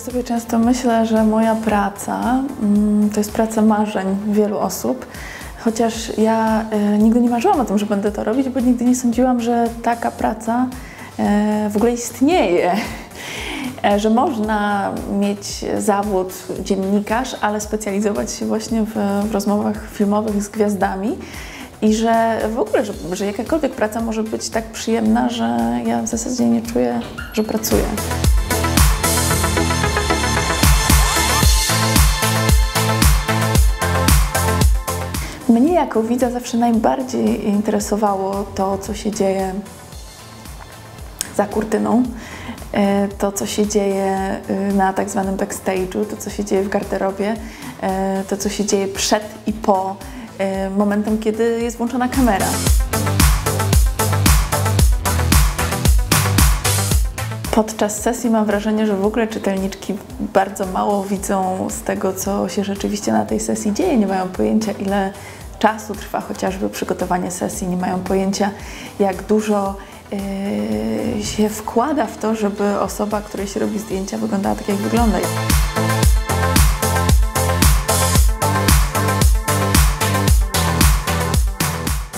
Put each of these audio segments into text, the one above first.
sobie często myślę, że moja praca mm, to jest praca marzeń wielu osób. Chociaż ja e, nigdy nie marzyłam o tym, że będę to robić, bo nigdy nie sądziłam, że taka praca e, w ogóle istnieje. E, że można mieć zawód dziennikarz, ale specjalizować się właśnie w, w rozmowach filmowych z gwiazdami. I że w ogóle, że, że jakakolwiek praca może być tak przyjemna, że ja w zasadzie nie czuję, że pracuję. Mnie jako widza zawsze najbardziej interesowało to, co się dzieje za kurtyną, e, to, co się dzieje e, na tak zwanym backstage'u, to, co się dzieje w garderobie, e, to, co się dzieje przed i po momentem, kiedy jest włączona kamera. Podczas sesji mam wrażenie, że w ogóle czytelniczki bardzo mało widzą z tego, co się rzeczywiście na tej sesji dzieje. Nie mają pojęcia, ile czasu trwa chociażby przygotowanie sesji, nie mają pojęcia, jak dużo yy, się wkłada w to, żeby osoba, której się robi zdjęcia, wyglądała tak, jak wygląda.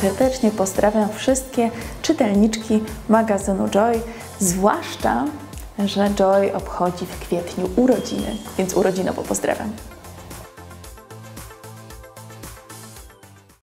Serdecznie pozdrawiam wszystkie czytelniczki magazynu Joy, zwłaszcza, że Joy obchodzi w kwietniu urodziny, więc urodzinowo pozdrawiam.